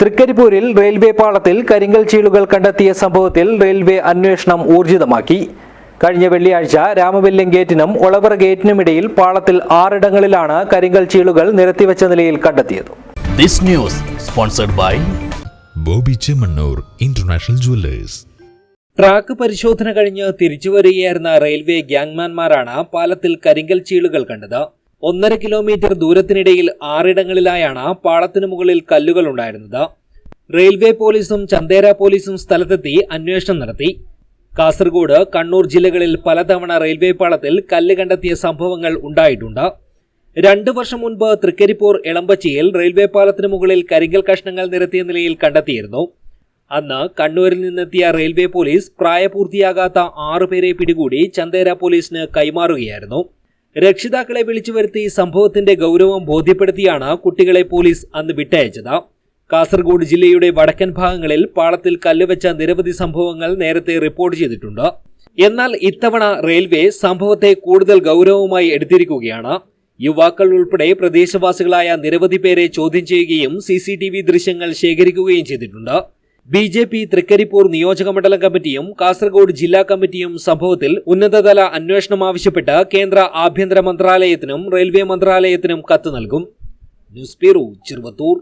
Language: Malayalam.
തൃക്കരിപ്പൂരിൽ റെയിൽവേ പാളത്തിൽ കരിങ്കൽ ചീളുകൾ കണ്ടെത്തിയ സംഭവത്തിൽ റെയിൽവേ അന്വേഷണം ഊർജിതമാക്കി. കഴിഞ്ഞ വെള്ളിയാഴ്ച രാമവല്യം ഗേറ്റിനും ഒളവറ ഗേറ്റിനുമിടയിൽ പാളത്തിൽ ആറിടങ്ങളിലാണ് കരിങ്കൽ ചീളുകൾ നിരത്തിവെച്ച നിലയിൽ കണ്ടെത്തിയത്. Boby Chemmanur international jewellers. Track പരിശോധന കഴിഞ്ഞ് തിരിച്ചുവരികയായിരുന്ന റെയിൽവേ ഗ്യാങ്മാൻമാരാണ് പാലത്തിൽ കരിങ്കൽ ചീളുകൾ കണ്ടത്. ഒന്നര കിലോമീറ്റർ ദൂരത്തിനിടയിൽ ആറിടങ്ങളിലായാണ് പാളത്തിനു മുകളിൽ കല്ലുകൾ ഉണ്ടായിരുന്നത്. റെയിൽവേ പോലീസും ചന്ദേര പോലീസും സ്ഥലത്തെത്തി അന്വേഷണം നടത്തി. കാസർഗോഡ് കണ്ണൂർ ജില്ലകളിൽ പലതവണ റെയിൽവേ പാളത്തിൽ കല്ല് കണ്ടെത്തിയ സംഭവങ്ങൾ ഉണ്ടായിട്ടുണ്ട്. രണ്ടു വർഷം മുൻപ് തൃക്കരിപ്പൂർ എളമ്പച്ചിയിൽ റെയിൽവേ പാലത്തിനു മുകളിൽ കരിങ്കൽ കഷ്ണങ്ങൾ നിരത്തിയ നിലയിൽ കണ്ടെത്തിയിരുന്നു. അന്ന് കണ്ണൂരിൽ നിന്നെത്തിയ റെയിൽവേ പോലീസ് പ്രായപൂർത്തിയാകാത്ത ആറുപേരെ പിടികൂടി ചന്ദേര പോലീസിന് കൈമാറുകയായിരുന്നു. രക്ഷിതാക്കളെ വിളിച്ചു വരുത്തി സംഭവത്തിന്റെ ഗൗരവം ബോധ്യപ്പെടുത്തിയാണ് കുട്ടികളെ പോലീസ് അന്ന് വിട്ടയച്ചത്. കാസർഗോഡ് ജില്ലയുടെ വടക്കൻ ഭാഗങ്ങളിൽ പാളത്തിൽ കല്ലുവെച്ച നിരവധി സംഭവങ്ങൾ നേരത്തെ റിപ്പോർട്ട് ചെയ്തിട്ടുണ്ട്. എന്നാൽ ഇത്തവണ റെയിൽവേ സംഭവത്തെ കൂടുതൽ ഗൗരവമായി എടുത്തിരിക്കുകയാണ്. യുവാക്കൾ ഉൾപ്പെടെ പ്രദേശവാസികളായ നിരവധി പേരെ ചോദ്യം ചെയ്യുകയും സി ദൃശ്യങ്ങൾ ശേഖരിക്കുകയും ചെയ്തിട്ടുണ്ട്. ബി ജെ പി തൃക്കരിപ്പൂർ നിയോജകമണ്ഡലം കമ്മിറ്റിയും കാസർഗോഡ് ജില്ലാ കമ്മിറ്റിയും സംഭവത്തിൽ ഉന്നതതല അന്വേഷണം ആവശ്യപ്പെട്ട് കേന്ദ്ര ആഭ്യന്തര മന്ത്രാലയത്തിനും റെയിൽവേ മന്ത്രാലയത്തിനും കത്ത് നൽകും. News bureau Cheruvathur.